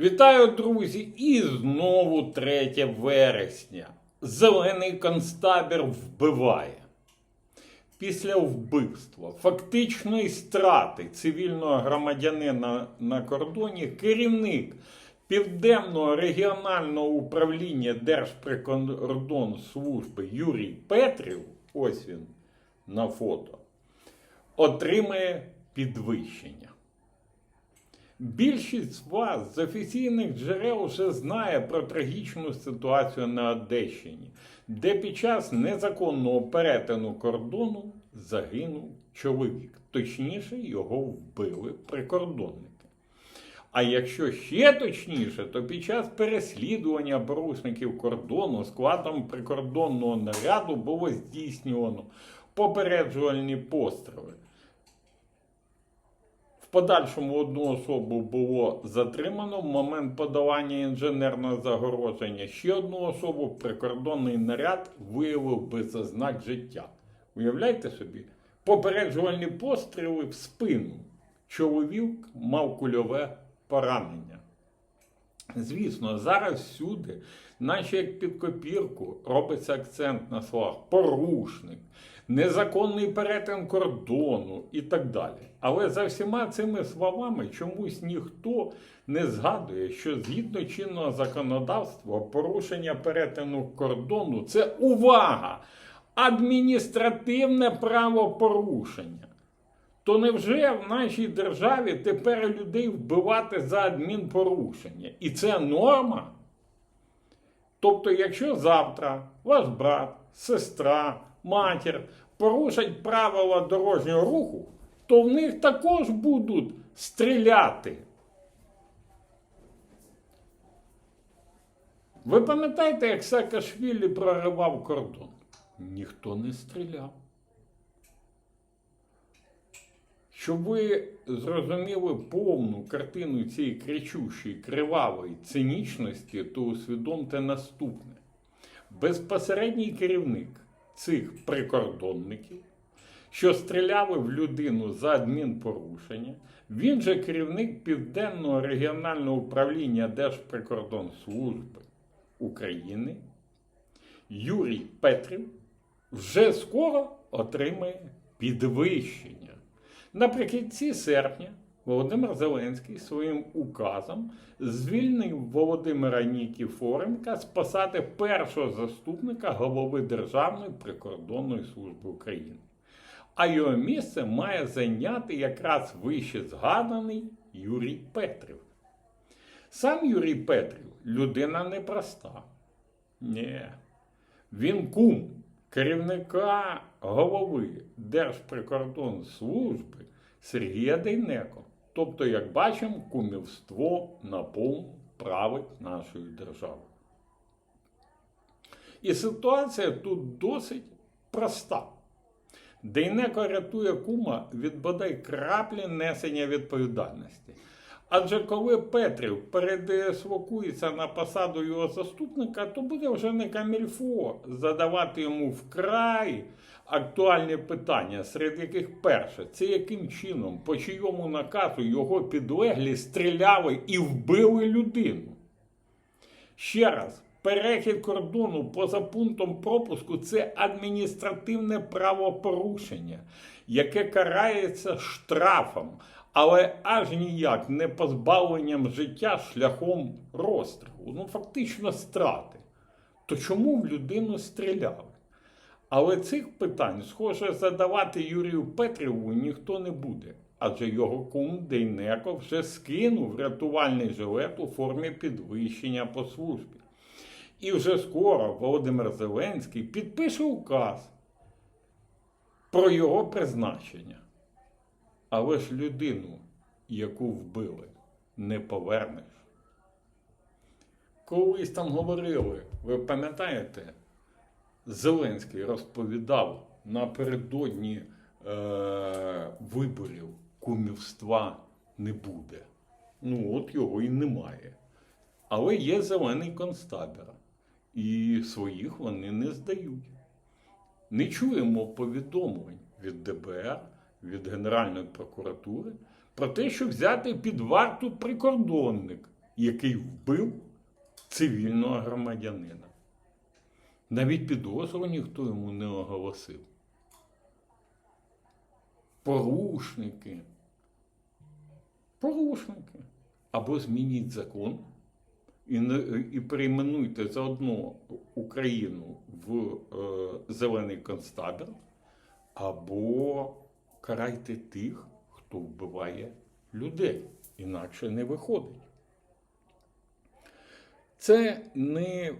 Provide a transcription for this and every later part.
Вітаю, друзі! І знову 3 вересня. Зелений концтабір вбиває. Після вбивства, фактичної страти цивільного громадянина на кордоні, керівник Південного регіонального управління Держприкордонслужби Юрій Петрів, ось він на фото, отримає підвищення. Більшість з вас з офіційних джерел вже знає про трагічну ситуацію на Одещині, де під час незаконного перетину кордону загинув чоловік. Точніше, його вбили прикордонники. А якщо ще точніше, то під час переслідування порушників кордону складом прикордонного наряду було здійснювано попереджувальні постріли. Подальшому одну особу було затримано в момент подавання інженерного загородження Ще одну особу прикордонний наряд виявив без ознак життя. Уявляєте собі? Попереджувальні постріли в спину. Чоловік мав кульове поранення. Звісно, зараз всюди, наче як під копірку, робиться акцент на словах порушник, незаконний перетин кордону і так далі. Але за всіма цими словами чомусь ніхто не згадує, що згідно чинного законодавства порушення перетину кордону це увага! Адміністративне правопорушення. То невже в нашій державі тепер людей вбивати за адмінпорушення? І це норма? Тобто, якщо завтра ваш брат, сестра, матір порушать правила дорожнього руху, то в них також будуть стріляти. Ви пам'ятаєте, як Саакашвілі проривав кордон? Ніхто не стріляв. Щоб ви зрозуміли повну картину цієї кричущої, кривавої цинічності, то усвідомте наступне: безпосередній керівник цих прикордонників, що стріляли в людину за адмінпорушення, він же керівник Південного регіонального управління Держприкордонслужби України, Юрій Петрів, вже скоро отримає підвищення. Наприкінці серпня Володимир Зеленський своїм указом звільнив Володимира Нікіфоренка з посади першого заступника голови Державної прикордонної служби України. А його місце має зайняти якраз вище згаданий Юрій Петрів. Сам Юрій Петрів людина непроста. Ні. Він кум керівника голови Держприкордонслужби Сергія Дейнеко. Тобто, як бачимо, кумівство наповну править нашою державою. І ситуація тут досить проста. Дейнеко рятує кума від бодай краплі несення відповідальності. Адже коли Петрів передислокується на посаду його заступника, то буде вже не камільфо задавати йому вкрай актуальні питання, серед яких перше, це яким чином, по чийому наказу його підлеглі стріляли і вбили людину. Ще раз, перехід кордону поза пунктом пропуску це адміністративне правопорушення, яке карається штрафом, але аж ніяк не позбавленням життя шляхом розстрілу, ну фактично страти. То чому в людину стріляли? Але цих питань, схоже, задавати Юрію Петріву ніхто не буде, адже його кум Дейнеко вже скинув рятувальний жилет у формі підвищення по службі. І вже скоро Володимир Зеленський підпише указ про його призначення. Але ж людину, яку вбили, не повернеш. Колись там говорили, ви пам'ятаєте, Зеленський розповідав напередодні е, виборів кумівства не буде. Ну, от його і немає. Але є зелений концтабір, і своїх вони не здають. Не чуємо повідомлень від ДБР, від Генеральної прокуратури про те, що взяти під варту прикордонник, який вбив цивільного громадянина. Навіть підозру ніхто йому не оголосив. Порушники. Порушники. Або змініть закон і, і перейменуйте заодно Україну в е, зелений концтабір, або карайте тих, хто вбиває людей. Інакше не виходить. Це не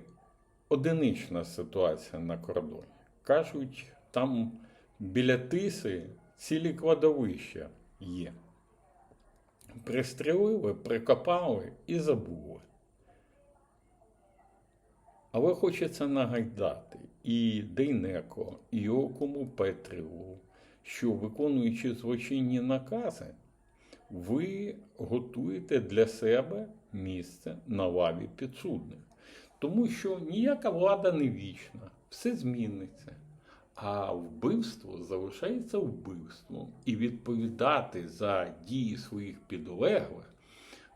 одинична ситуація на кордоні. Кажуть, там біля тиси цілі кладовища є. Пристрелили, прикопали і забули. Але хочеться нагадати і Дейнеко, і Окому Петріву, що виконуючи злочинні накази, ви готуєте для себе місце на лаві підсудних. Тому що ніяка влада не вічна, все зміниться. А вбивство залишається вбивством, і відповідати за дії своїх підлеглих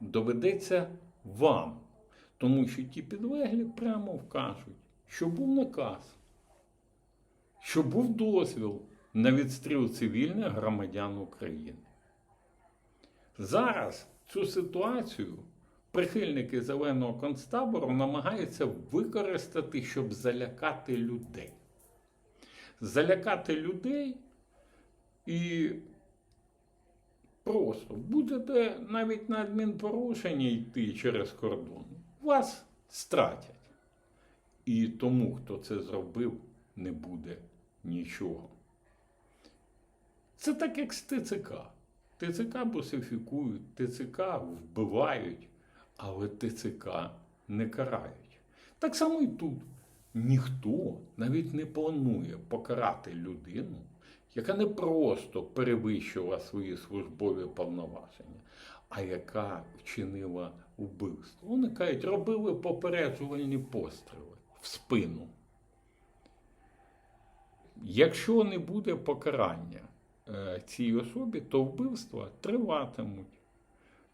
доведеться вам. Тому що ті підлеглі прямо вкажуть, що був наказ, що був дозвіл на відстріл цивільних громадян України. Зараз цю ситуацію прихильники зеленого концтабору намагаються використати, щоб залякати людей. Залякати людей і просто будете навіть на адмінпорушення йти через кордон, вас стратять. І тому, хто це зробив, не буде нічого. Це так, як з ТЦК. ТЦК босифікують, ТЦК вбивають, але ТЦК не карають. Так само і тут. Ніхто навіть не планує покарати людину, яка не просто перевищила свої службові повноваження, а яка вчинила вбивство. Вони кажуть, робили попереджувальні постріли в спину. Якщо не буде покарання цій особі, то вбивства триватимуть.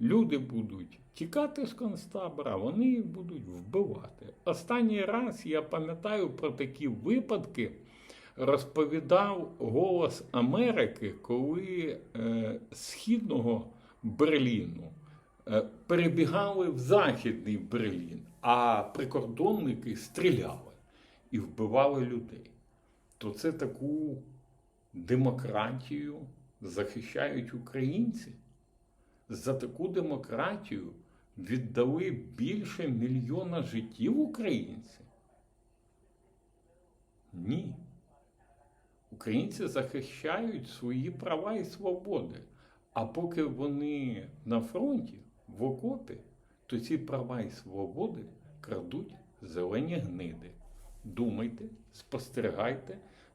Люди будуть тікати з концтабора, вони їх будуть вбивати. Останній раз я пам'ятаю про такі випадки, розповідав Голос Америки, коли е, східного Берліну е, перебігали в Західний Берлін, а прикордонники стріляли і вбивали людей. То це таку демократію захищають українці. За таку демократію віддали більше мільйона життів українці? Ні. Українці захищають свої права і свободи. А поки вони на фронті, в окопі, то ці права і свободи крадуть зелені гниди. Думайте, спостерігайте,